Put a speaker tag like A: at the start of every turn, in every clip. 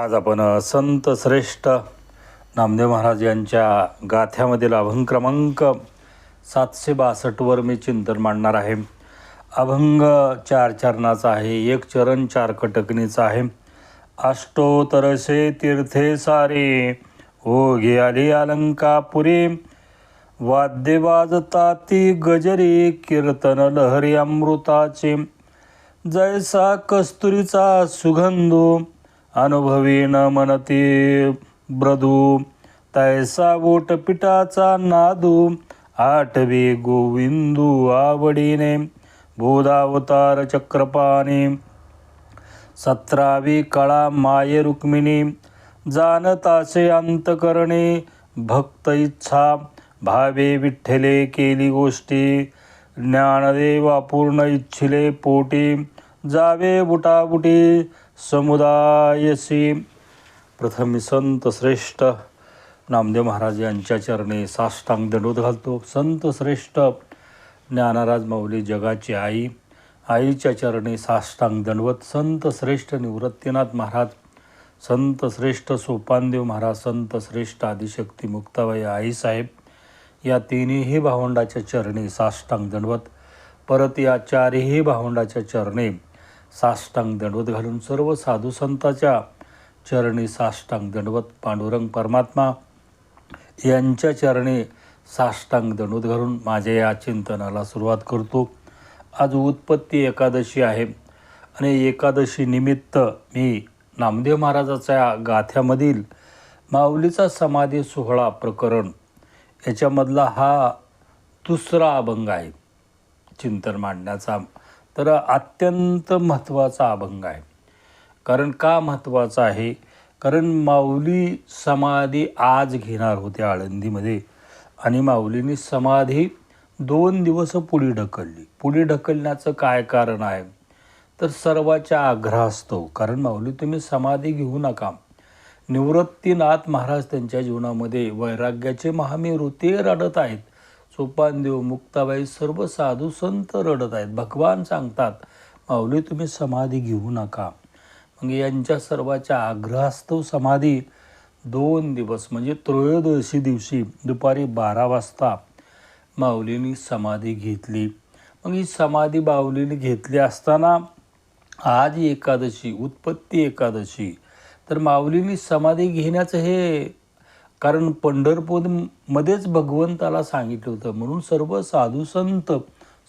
A: आज आपण संत श्रेष्ठ नामदेव महाराज यांच्या गाथ्यामधील अभंग क्रमांक सातशे बासष्टवर मी चिंतन मांडणार आहे. अभंग चार चरणाचा आहे एक चरण चार कटकणीचा आहे. अष्टोतरसे तीर्थे सारे ओ घे अलंकापुरी. वाद्य वाजता ती गजरी कीर्तन लहरी अमृताचे. जैसा कस्तुरीचा सुगंधो अनुभवी न मनती ब्रदू तैसा बोटपिटाचा नादू आठवे गोविंदू आवडीने बोधावतार चक्रपाणी सतरावी कळा माये रुक्मिणी जाणतासे अंतकरणे भक्त इच्छा भावे विठ्ठले केली गोष्टी ज्ञानदेवा पूर्ण इच्छिले पोटी जावे बुटाबुटी समुदायसी प्रथम संत श्रेष्ठ. नामदेव महाराज यांच्या चरणी साष्टांग दंडवत घालतो. संत श्रेष्ठ ज्ञानाराज माऊली जगाची आई. आईच्या चरणी साष्टांग दंडवत संत श्रेष्ठ निवृत्तीनाथ महाराज. संत श्रेष्ठ सोपानदेव महाराज संत श्रेष्ठ आदिशक्ती मुक्ताबाई आईसाहेब या तिन्ही भावंडाच्या चरणी साष्टांग दंडवत. परत या चारही भावंडाच्या चरणी साष्टांग दंडवत घालून सर्व साधू संतांच्या चरणी साष्टांग दंडवत पांडुरंग परमात्मा यांच्या चरणी साष्टांग दंडवत घालून माझ्या या चिंतनाला सुरुवात करतो. आज उत्पत्ती एकादशी आहे आणि एकादशी निमित्त मी नामदेव महाराजाच्या गाथ्यामधील माऊलीचा समाधी सोहळा प्रकरण याच्यामधला हा दुसरा अभंग आहे चिंतन मांडण्याचा. तर अत्यंत महत्त्वाचा अभंग आहे. कारण का महत्त्वाचा आहे? कारण माऊली समाधी आज घेणार होते आळंदीमध्ये आणि माऊलींनी समाधी दोन दिवस पुढे ढकलली. पुढे ढकलण्याचं काय कारण आहे? तर सर्वाच्या आग्रह असतो. कारण माऊली तुम्ही समाधी घेऊ नका. निवृत्तीनाथ महाराज त्यांच्या जीवनामध्ये वैराग्याचे महामेरू ते रडत आहेत. सोपानदेव मुक्ताबाई सर्व साधू संत रडत आहेत. भगवान सांगतात माऊली तुम्ही समाधी घेऊ नका. मग यांच्या सर्वाच्या आग्रहास्तव समाधी दोन दिवस म्हणजे त्रयोदशी दिवशी दुपारी बारा वाजता माऊलीनी समाधी घेतली. मग ही समाधी माऊलीने घेतली असताना आज एकादशी उत्पत्ती एकादशी. तर माऊलीनी समाधी घेण्याचं हे कारण पंढरपूरमध्येच भगवंताला सांगितलं होतं. म्हणून सर्व साधू संत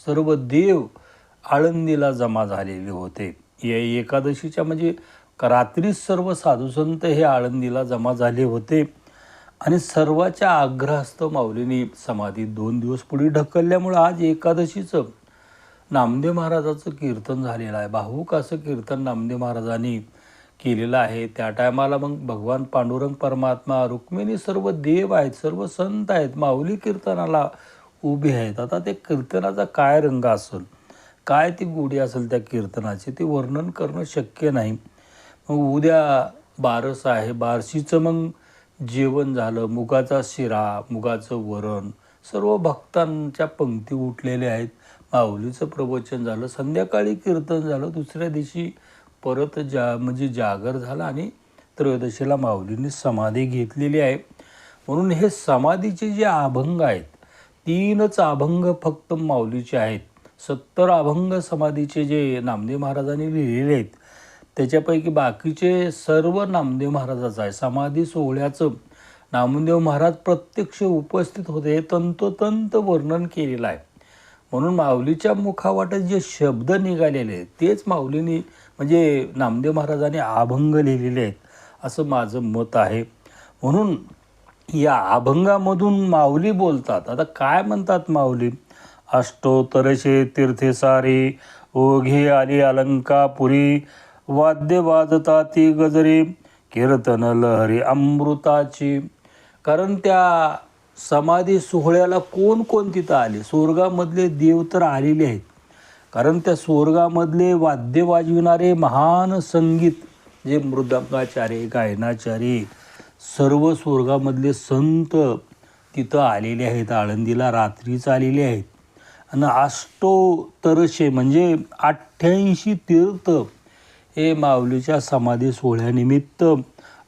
A: सर्व देव आळंदीला जमा झालेले होते. या एकादशीच्या म्हणजे रात्रीच सर्व साधू संत हे आळंदीला जमा झाले होते. आणि सर्वाच्या आग्रहास्तव माऊलींनी समाधी दोन दिवस पुढे ढकलल्यामुळं आज एकादशीचं नामदेव महाराजाचं कीर्तन झालेलं आहे. भाऊक असं कीर्तन नामदेव महाराजांनी केलेलं आहे. त्या टायमाला मग भगवान पांडुरंग परमात्मा रुक्मिणी सर्व देव आहेत सर्व संत आहेत माऊली कीर्तनाला उभे आहेत. आता ते कीर्तनाचा काय रंग असेल? काय ती गोडी असेल त्या कीर्तनाची? ते वर्णन करणं शक्य नाही. मग उद्या बारस आहे. बारशीचं मग जेवण झालं. मुगाचा शिरा मुगाचं वरण सर्व भक्तांच्या पंक्ती उठलेल्या आहेत. माऊलीचं प्रवचन झालं. संध्याकाळी कीर्तन झालं. दुसऱ्या दिवशी परत जा म्हणजे जागर झाला आणि त्रयोदशीला माऊलींनी समाधी घेतलेली आहे. म्हणून हे समाधीचे जे अभंग आहेत तीनच अभंग फक्त माऊलीचे आहेत. सत्तर अभंग समाधीचे जे नामदेव महाराजांनी लिहिलेले आहेत त्याच्यापैकी बाकीचे सर्व नामदेव महाराजाचं आहे. समाधी सोहळ्याचं नामदेव महाराज प्रत्यक्ष उपस्थित होते हे तंतोतंत वर्णन केलेलं आहे. म्हणून माऊलीच्या मुखावाटत जे शब्द निघालेले आहेत तेच माऊलीने म्हणजे नामदेव महाराजांनी अभंग लिहिलेले आहेत असं माझं मत आहे. म्हणून या अभंगामधून माऊली बोलतात. आता काय म्हणतात माऊली? अष्टोत्तरशे तीर्थेसारी ओघे आली अलंकापुरी वाद्य वाजता ती गजरी कीर्तन लहरी अमृताची. कारण त्या समाधी सोहळ्याला कोण कोण तिथं आले? स्वर्गामधले देव तर आलेले आहेत. कारण त्या स्वर्गामधले वाद्य वाजविणारे महान संगीत जे मृदंगाचार्य गायनाचार्य सर्व स्वर्गामधले संत तिथं आलेले आहेत आळंदीला रात्रीच आलेले आहेत. आणि अष्टोत्तरशे म्हणजे अठ्ठ्याऐंशी तीर्थ हे माऊलीच्या समाधी सोहळ्यानिमित्त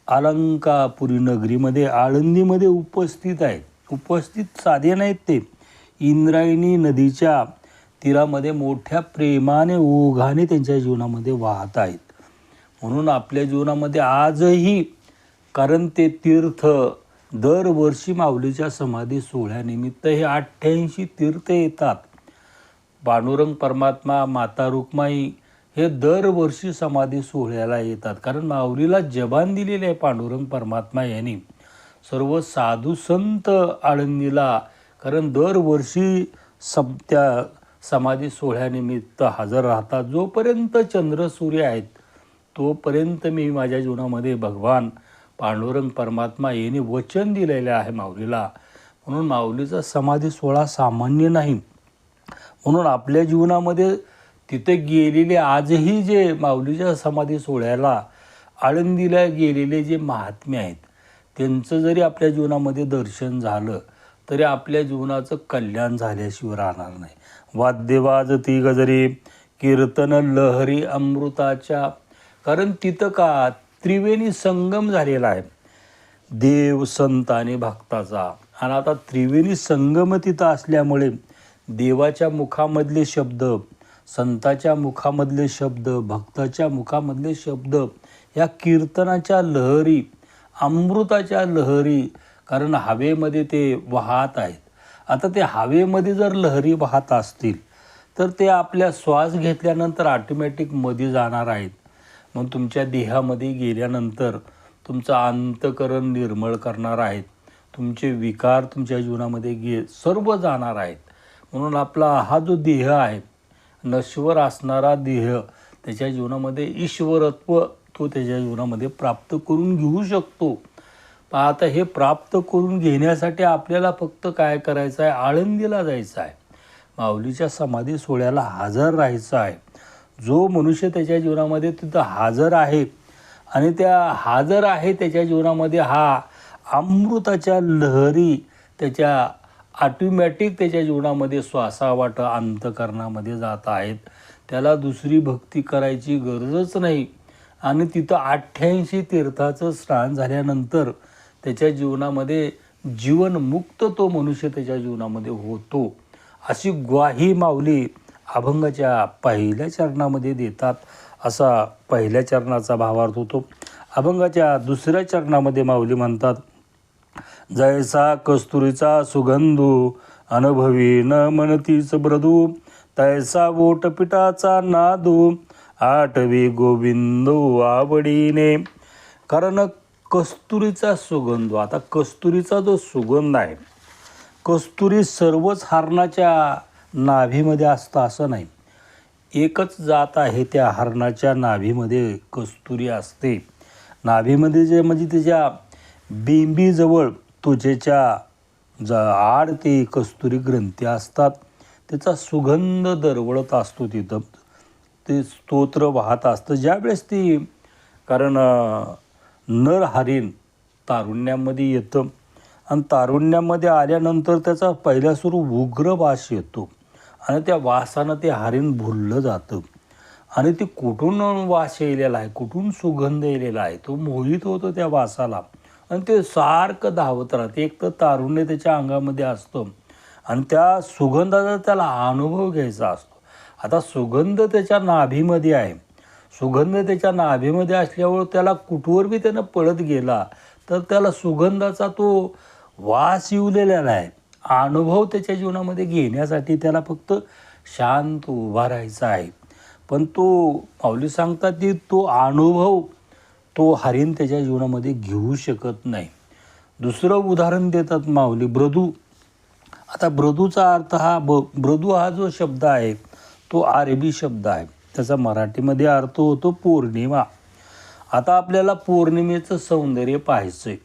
A: अलंकापुरी नगरीमध्ये आळंदीमध्ये उपस्थित आहेत. उपस्थित साधे नाहीत ते. इंद्रायणी नदीच्या तीरामध्ये मोठ्या प्रेमाने ओघाने त्यांच्या जीवनामध्ये वाहत आहेत. म्हणून आपल्या जीवनामध्ये आजही कारण ते तीर्थ दरवर्षी माऊलीच्या समाधी सोहळ्यानिमित्त हे अठ्ठ्याऐंशी तीर्थ येतात. पांडुरंग परमात्मा माता रुक्माई हे दरवर्षी समाधी सोहळ्याला येतात. कारण माऊलीला जबान दिलेली आहे पांडुरंग परमात्मा यांनी. सर्व साधू संत आळंदीला कारण दरवर्षी सम त्या समाधी सोहळ्यानिमित्त हजर राहतात जोपर्यंत चंद्र सूर्य आहेत तोपर्यंत मी माझ्या जीवनामध्ये भगवान पांडुरंग परमात्मा यांनी वचन दिलेले आहे माऊलीला. म्हणून माऊलीचा समाधी सोहळा सामान्य नाही. म्हणून आपल्या जीवनामध्ये तिथे गेलेले आजही जे माऊलीच्या समाधी सोहळ्याला आळंदीला गेलेले जे महात्मे आहेत त्यांचं जरी आपल्या जीवनामध्ये दर्शन झालं तरी आपल्या जीवनाचं कल्याण झाल्याशिवाय राहणार नाही. वाद्य वाजती गजरी कीर्तन लहरी अमृताच्या. कारण तिथं का त्रिवेणी संगम झालेला आहे. देव संत आणि भक्ताचा. आणि आता त्रिवेणी संगम तिथं असल्यामुळे देवाच्या मुखामधले शब्द संताच्या मुखामधले शब्द भक्ताच्या मुखामधले शब्द या कीर्तनाच्या लहरी अमृताच्या लहरी कारण हवेमध्ये ते वाहत आहेत. आता ते हवेमध्ये जर लहरी वाहत असतील तर ते आपल्या श्वास घेतल्यानंतर ऑटोमॅटिकमध्ये जाणार आहेत. मग तुमच्या देहामध्ये गेल्यानंतर तुमचं अंतकरण निर्मळ करणार आहेत. तुमचे विकार तुमच्या जीवनामध्ये गे सर्व जाणार आहेत. म्हणून आपला हा जो देह आहे नश्वर असणारा देह त्याच्या जीवनामध्ये ईश्वरत्व तो त्याच्या जीवनामध्ये प्राप्त करून घेऊ शकतो. आता हे प्राप्त करून घेण्यासाठी आपल्याला फक्त काय करायचं आहे आळंदीला जायचं आहे माऊलीच्या समाधी सोहळ्याला हजर राहायचं आहे जो मनुष्य त्याच्या जीवनामध्ये तिथं हजर आहे आणि त्या हजर आहे त्याच्या जीवनामध्ये हा अमृताच्या लहरी त्याच्या ऑटोमॅटिक त्याच्या जीवनामध्ये श्वासावाट अंतकरणामध्ये जात आहेत. त्याला दुसरी भक्ती करायची गरजच नाही. आणि तिथं अठ्ठ्याऐंशी तीर्थाचं स्नान झाल्यानंतर त्याच्या जीवनामध्ये जीवनमुक्त तो मनुष्य त्याच्या जीवनामध्ये होतो. अशी ग्वाही माऊली अभंगाच्या पहिल्या चरणामध्ये देतात. असा पहिल्या चरणाचा भावार्थ होतो. अभंगाच्या दुसऱ्या चरणामध्ये माऊली म्हणतात जैसा कस्तुरीचा सुगंधू अनुभवी न मनतीच ब्रदू तैसा वोटपिटाचा नादू आठवी गोविंदो आवडीने. कारण कस्तुरीचा सुगंध. आता कस्तुरीचा जो सुगंध आहे कस्तुरी सर्वच हरणाच्या नाभीमध्ये असतं असं नाही. एकच जात आहे त्या हरणाच्या नाभीमध्ये कस्तुरी असते. नाभीमध्ये जे म्हणजे त्याच्या बिंबीजवळ तुझेच्या ज आड ते कस्तुरी ग्रंथी असतात. त्याचा सुगंध दरवळत असतो तिथं. ते स्तोत्र वाहत असतं. ज्यावेळेस ती कारण नर हरिण तारुण्यामध्ये येतं. आणि तारुण्यामध्ये आल्यानंतर त्याचा पहिला सुरू उग्र वास येतो. आणि त्या वासानं ते हरिण भुललं जातं. आणि ते कुठून वास येलेला आहे? कुठून सुगंध येलेला आहे? तो मोहित होतो त्या वासाला. आणि ते सारखं धावत राहते. एक तर तारुण्य त्याच्या अंगामध्ये असतं. आणि त्या सुगंधाचा त्याला अनुभव घ्यायचा असतो. आता सुगंध त्याच्या नाभीमध्ये आहे. सुगंध त्याच्या नाभीमध्ये असल्यावर त्याला कुठवर बी त्यानं पळत गेला तर त्याला सुगंधाचा तो वास येऊलेला नाही. अनुभव त्याच्या जीवनामध्ये घेण्यासाठी त्याला फक्त शांत उभा राहायचा आहे. पण तो माऊली सांगतात की तो अनुभव तो हरिण त्याच्या जीवनामध्ये घेऊ शकत नाही. दुसरं उदाहरण देतात माऊली ब्रदू. आता ब्रदूचा अर्थ हा ब ब्रदू हा जो शब्द आहे तो अरबी शब्द आहे. त्याचा मराठीमध्ये अर्थ होतो पौर्णिमा. आता आपल्याला पौर्णिमेचं सौंदर्य पाहायचं आहे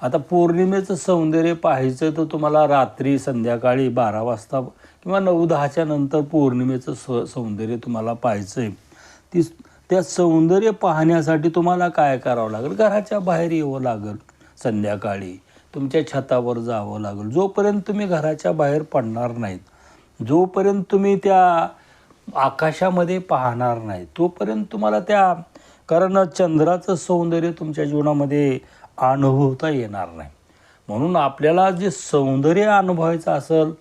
A: आता पौर्णिमेचं सौंदर्य पाहायचं तर तुम्हाला रात्री संध्याकाळी बारा वाजता किंवा नऊ दहाच्या नंतर पौर्णिमेचं स सौंदर्य तुम्हाला पाहायचं आहे ती त्या सौंदर्य पाहण्यासाठी तुम्हाला काय करावं लागेल? घराच्या बाहेर यावं लागेल संध्याकाळी. तुमच्या छतावर जावं लागेल. जोपर्यंत तुम्ही घराच्या बाहेर पडणार नाहीत जोपर्यंत तुम्ही त्या आकाशामध्ये पाहणार नाही. तोपर्यंत तुम्हाला त्या कारण चंद्राचं सौंदर्य तुमच्या जीवनामध्ये अनुभवता येणार नाही. म्हणून आपल्याला जे सौंदर्य अनुभवायचं असेल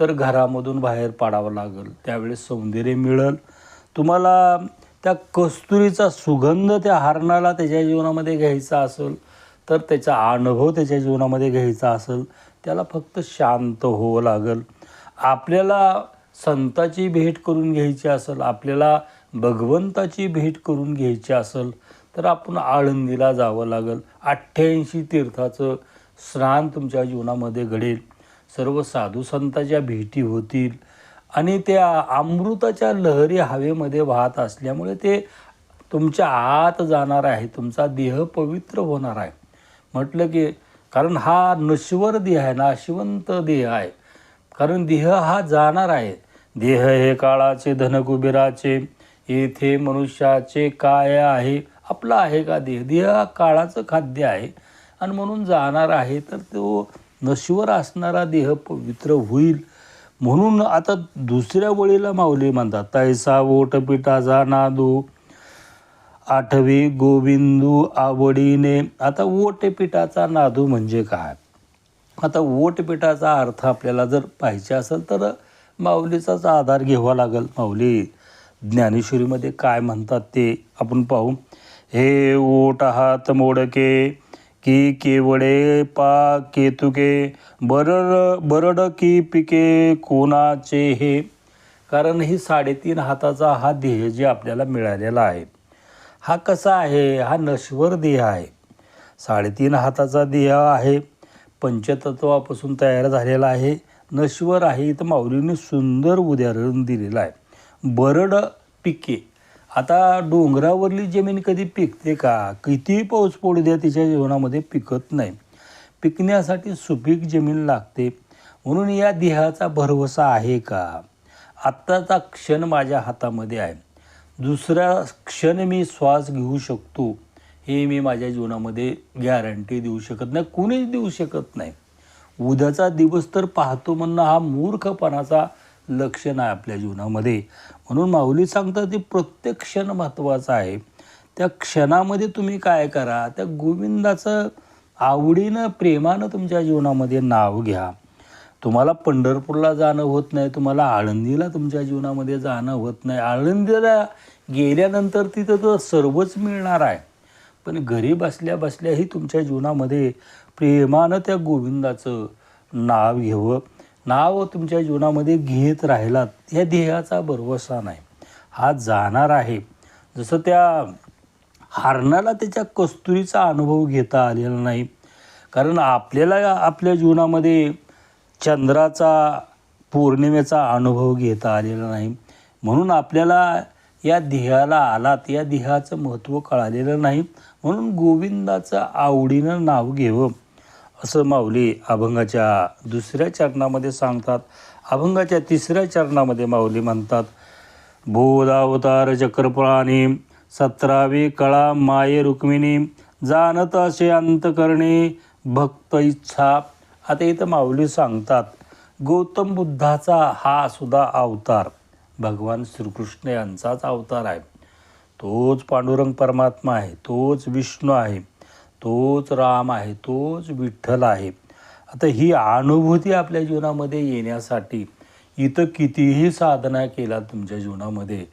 A: तर घरामधून बाहेर पाडावं लागेल. त्यावेळेस सौंदर्य मिळेल. तुम्हाला त्या कस्तुरीचा सुगंध त्या हरणाला त्याच्या जीवनामध्ये घ्यायचा असेल तर त्याचा अनुभव त्याच्या जीवनामध्ये घ्यायचा असेल त्याला फक्त शांत होवं लागेल. आपल्याला संताची भेट करून घ्यायची असेल आपल्याला भगवंताची भेट करून घ्यायची असेल तर आपण आळंदीला जावं लागेल. अठ्ठ्याऐंशी तीर्थाचं स्नान तुमच्या जीवनामध्ये घडेल. सर्व साधू संतांच्या भेटी होतील. आणि त्या अमृताच्या लहरी हवेमध्ये वाहत असल्यामुळे ते तुमच्या आत जाणार आहे तुमचा देह पवित्र होणार आहे. म्हटलं की कारण हा नश्वर देह आहे नाशिवंत देह आहे. कारण देह हा जाणार आहे. देह हे काळाचे धनकुबेराचे येथे मनुष्याचे काय आहे? आपला आहे का देह? देह हा काळाचं खाद्य आहे. आणि म्हणून जाणार आहे तर तो नश्वर असणारा देह पवित्र होईल. म्हणून आता दुसऱ्या वळीला माऊली म्हणतात तैसा ओटपिठाचा नादू आठवी गोविंदू आवडीने. आता ओटपिठाचा नादू म्हणजे काय? आता ओटपिठाचा अर्थ आपल्याला जर पाहिजे असेल तर माऊलीचाच आधार घ्यावा लागेल. माऊली ज्ञानेश्वरीमध्ये काय म्हणतात ते आपण पाहू. हे ओट हात मोडके की केवडे पा केतुके बरड बरड की पिके कोणाचे हे? कारण ही साडेतीन हाताचा हा देह जे आपल्याला मिळालेला आहे हा कसा आहे? हा नश्वर देह आहे. साडेतीन हाताचा देह आहे. पंचतत्वापासून तयार झालेला आहे. नश्वर आहे इथं माऊलीने सुंदर उदाहरण दिलेलं आहे. बरड पिके. आता डोंगरावरली जमीन कधी पिकते का? कितीही पाऊस पडू द्या तिच्या जीवनामध्ये पिकत नाही. पिकण्यासाठी सुपीक जमीन लागते. म्हणून या देहाचा भरवसा आहे का? आत्ताचा क्षण माझ्या हातामध्ये आहे. दुसरा क्षण मी श्वास घेऊ शकतो. हे मी माझ्या जीवनामध्ये गॅरंटी देऊ शकत नाही. कोणीच देऊ शकत नाही. उद्याचा दिवस तर पाहतो म्हणणं हा मूर्खपणाचा लक्षण आहे आपल्या जीवनामध्ये. म्हणून माऊली सांगतात की प्रत्येक क्षण महत्त्वाचा आहे. त्या क्षणामध्ये तुम्ही काय करा त्या गोविंदाचं आवडीनं प्रेमानं तुमच्या जीवनामध्ये नाव घ्या. तुम्हाला पंढरपूरला जाणं होत नाही तुम्हाला आळंदीला तुमच्या जीवनामध्ये जाणं होत नाही. आळंदीला गेल्यानंतर तिथं तर सर्वच मिळणार आहे. पण घरी बसल्या बसल्याही तुमच्या जीवनामध्ये प्रेमानं त्या गोविंदाचं नाव घ्यावं नाव तुमच्या जीवनामध्ये घेत राहिलात या ध्येयाचा भरवसा नाही. हा जाणार आहे. जसं त्या हरणाला त्याच्या कस्तुरीचा अनुभव घेता आलेला नाही. कारण आपल्याला आपल्या जीवनामध्ये चंद्राचा पौर्णिमेचा अनुभव घेता आलेला नाही. म्हणून आपल्याला या ध्येयाला आलात या ध्येयाचं महत्त्व कळालेलं नाही. म्हणून गोविंदाचं आवडीनं नाव घेवं. असं माऊली अभंगाच्या दुसऱ्या चरणामध्ये सांगतात. अभंगाच्या तिसऱ्या चरणामध्ये माऊली म्हणतात बोधावतार चक्रप्राणी सतरावी कळा माये रुक्मिणी जाणत असे अंतकरणे भक्त इच्छा. आता इथं माऊली सांगतात गौतम बुद्धाचा हा सुद्धा अवतार भगवान श्रीकृष्ण यांचाच अवतार आहे. तोच पांडुरंग परमात्मा आहे तोच विष्णू आहे. तोच राम आहे तोच विठ्ठल आहे. आता ही अनुभूती आपल्या जीवनामध्ये येण्यासाठी इथं कितीही साधना केला तुमच्या जीवनामध्ये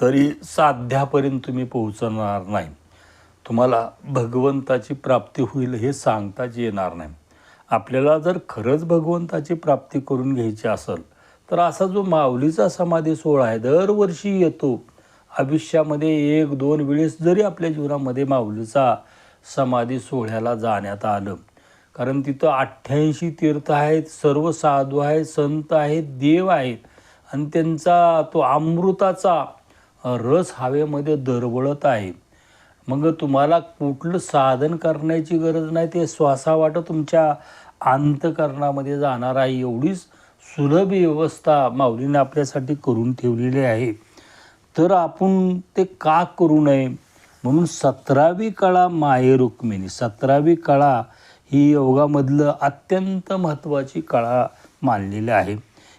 A: तरी साध्यापर्यंत तुम्ही पोहोचणार नाही. तुम्हाला भगवंताची प्राप्ती होईल हे सांगताच येणार नाही. आपल्याला जर खरंच भगवंताची प्राप्ती करून घ्यायची असेल तर असा जो माऊलीचा समाधी सोहळा आहे दरवर्षी येतो. आयुष्यामध्ये एक दोन वेळेस जरी आपल्या जीवनामध्ये माऊलीचा समाधी सोहळ्याला जाण्यात आलं. कारण तिथं अठ्ठ्याऐंशी तीर्थ आहेत सर्व साधू आहेत संत आहेत देव आहेत. आणि त्यांचा तो अमृताचा रस हवेमध्ये दरवळत आहे. मग तुम्हाला कुठलं साधन करण्याची गरज नाही ते श्वासावाटं तुमच्या अंतकरणामध्ये जाणार आहे. एवढीच सुलभ व्यवस्था माऊलीने आपल्यासाठी करून ठेवलेली आहे. तर आपण ते का करू नये? म्हणून सतरावी कळा माये रुक्मिणी सतरावी कळा ही योगामधलं अत्यंत महत्त्वाची कळा मानलेली आहे.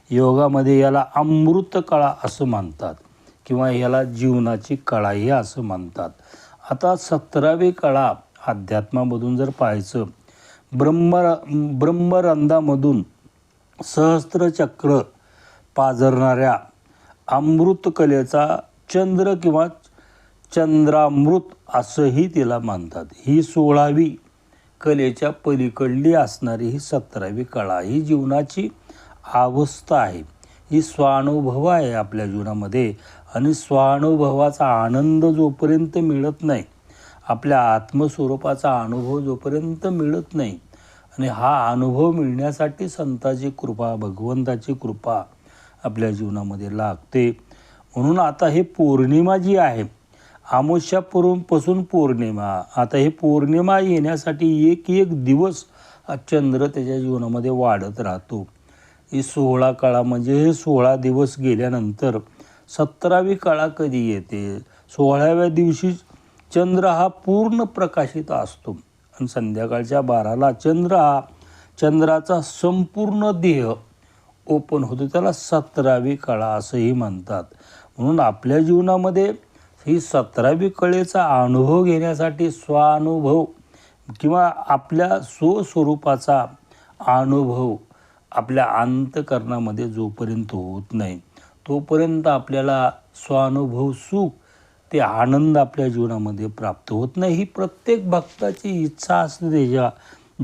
A: योगामध्ये याला अमृत कळा असं म्हणतात किंवा याला जीवनाची कळाही असं म्हणतात. आता सतरावी कळा अध्यात्मामधून जर पाहायचं ब्रह्म ब्रह्मरंधामधून सहस्त्रचक्र पाजरणाऱ्या अमृतकलेचा चंद्र किंवा चंद्रामृत असंही तिला मानतात. ही सोळावी कलेच्या पलीकडली असणारी ही सतरावी कळा ही जीवनाची अवस्था आहे. ही स्वानुभव आहे आपल्या जीवनामध्ये आणि स्वानुभवाचा आनंद जोपर्यंत मिळत नाही आपल्या आत्मस्वरूपाचा अनुभव जोपर्यंत मिळत नाही आणि हा अनुभव मिळण्यासाठी संताची कृपा भगवंताची कृपा आपल्या जीवनामध्ये लागते. म्हणून आता हे पौर्णिमा जी आहे आमोशा पूर्वपासून पौर्णिमा. आता हे पौर्णिमा येण्यासाठी एक एक दिवस हा चंद्र त्याच्या जीवनामध्ये वाढत राहतो. ही सोहळा काळा म्हणजे हे सोळा दिवस गेल्यानंतर सतरावी काळा कधी येते? सोळाव्या दिवशी चंद्र हा पूर्ण प्रकाशित असतो. आणि संध्याकाळच्या बाराला चंद्र हा चंद्राचा संपूर्ण देह ओपन होतो. त्याला सतरावी काळा असंही म्हणतात. म्हणून आपल्या जीवनामध्ये ही सतरावी कळेचा अनुभव घेण्यासाठी स्वानुभव किंवा आपल्या स्वस्वरूपाचा अनुभव आपल्या अंतकरणामध्ये जोपर्यंत होत नाही तोपर्यंत आपल्याला स्वानुभव सुख ते आनंद आपल्या जीवनामध्ये प्राप्त होत नाही. ही प्रत्येक भक्ताची इच्छा असते त्याच्या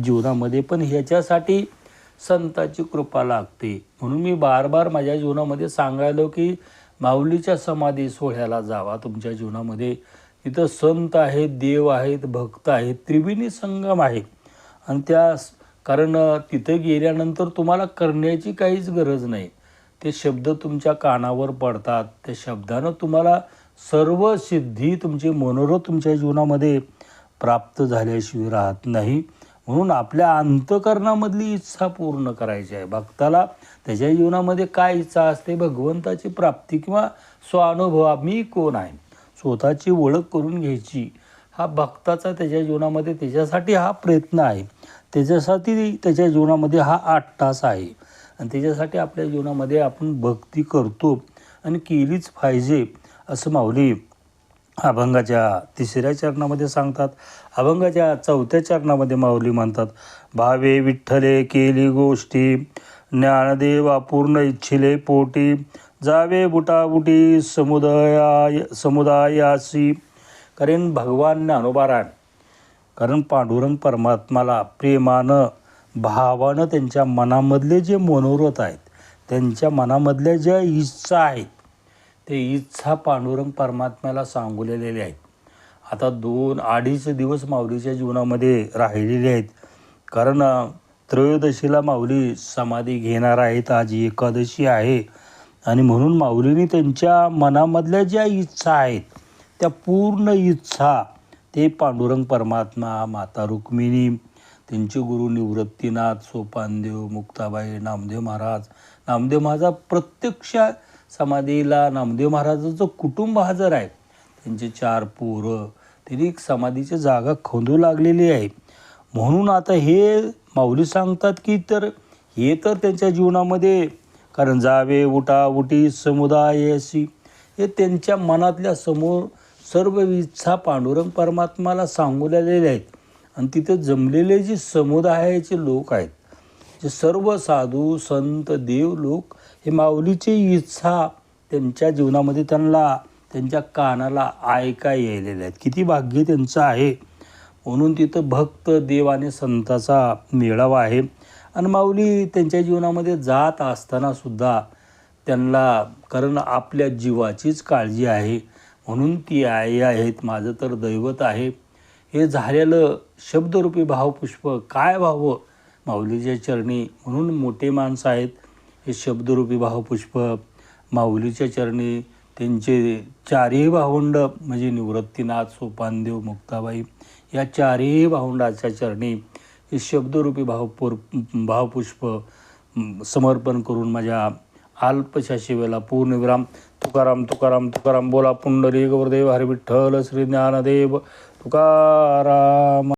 A: जीवनामध्ये पण ह्याच्यासाठी संताची कृपा लागते. म्हणून मी बार बार माझ्या जीवनामध्ये सांगायलो की माऊलीच्या समाधी सोहळ्याला जावा. तुमच्या जीवनामध्ये तिथं संत आहेत देव आहेत भक्त आहेत त्रिवेणी संगम आहे. आणि त्या कारण तिथं गेल्यानंतर तुम्हाला करण्याची काहीच गरज नाही. ते शब्द तुमच्या कानावर पडतात. त्या शब्दानं तुम्हाला सर्व सिद्धी तुमचे मनोरथ तुमच्या जीवनामध्ये प्राप्त झाल्याशिवाय राहत नाही. म्हणून आपल्या अंतकरणामधली इच्छा पूर्ण करायची आहे. भक्ताला त्याच्या जीवनामध्ये काय इच्छा असते? भगवंताची प्राप्ती किंवा स्वानुभव मी कोण आहे? स्वतःची ओळख करून घ्यायची. हा भक्ताचा त्याच्या जीवनामध्ये त्याच्यासाठी हा प्रयत्न आहे. त्याच्यासाठी त्याच्या जीवनामध्ये हा आठ तास आहे. आणि त्याच्यासाठी आपल्या जीवनामध्ये आपण भक्ती करतो आणि केलीच पाहिजे असं माऊली अभंगाच्या तिसऱ्या चरणामध्ये सांगतात. अभंगाच्या चौथ्या चरणामध्ये माऊली म्हणतात भावे विठ्ठले केली गोष्टी ज्ञानदेव अपूर्ण इच्छिले पोटी जावे बुटाबुटी समुदाया समुदायासी. कारण भगवान ज्ञानोबारायण कारण पांडुरंग परमात्माला प्रेमानं भावानं त्यांच्या मनामधले जे मनोरथ आहेत त्यांच्या मनामधल्या ज्या इच्छा आहेत ते इच्छा पांडुरंग परमात्म्याला सांगुलेले आहेत. आता दोन अडीच दिवस माऊलीच्या जीवनामध्ये राहिलेले आहेत. कारण त्रयोदशीला माऊली समाधी घेणार आहेत. आज एकादशी आहे. आणि म्हणून माऊलीने त्यांच्या मनामधल्या ज्या इच्छा आहेत त्या पूर्ण इच्छा ते पांडुरंग परमात्मा माता रुक्मिणी त्यांचे गुरु निवृत्तीनाथ सोपानदेव मुक्ताबाई नामदेव महाराज नामदेव महाराज प्रत्यक्ष समाधीला नामदेव महाराजाचं कुटुंब हजर आहे त्यांचे चार पोरं त्यांनी एक समाधीची जागा खोदू लागलेली आहे. म्हणून आता हे माऊली सांगतात की तर हे तर त्यांच्या जीवनामध्ये कारण जावे उटा समुदाय अशी हे त्यांच्या मनातल्या समोर सर्व इच्छा पांडुरंग परमात्माला सांगुलेले आहेत. आणि तिथे जमलेले जे समुदायाचे लोक आहेत जे सर्व साधू संत देव लोक हे माऊलीची इच्छा त्यांच्या जीवनामध्ये त्यांना त्यांच्या कानाला ऐका यायलेल्या आहेत. किती भाग्य त्यांचं आहे. म्हणून तिथं भक्त देव आणि संताचा मेळावा आहे. आणि माऊली त्यांच्या जीवनामध्ये जात असताना सुद्धा त्यांना कारण आपल्या जीवाचीच काळजी आहे म्हणून ती आई आहेत माझं तर दैवत आहे. हे झालेलं शब्दरूपी भावपुष्प काय व्हावं? माऊलीच्या चरणी म्हणून मोठे माणसं आहेत. हे शब्दरूपी भावपुष्प माऊलीच्या चरणी त्यांचे चारही भावंड म्हणजे निवृत्तीनाथ सोपानदेव मुक्ताबाई या चारही भावंडाच्या चरणी हे शब्दरूपी भावपूर भावपुष्प समर्पण करून माझ्या अल्पशा शिवेला पूर्णविराम तुकाराम तुकाराम तुकाराम बोला पुंडरी गौरदेव हरिविठ्ठल श्री ज्ञानदेव तुकाराम.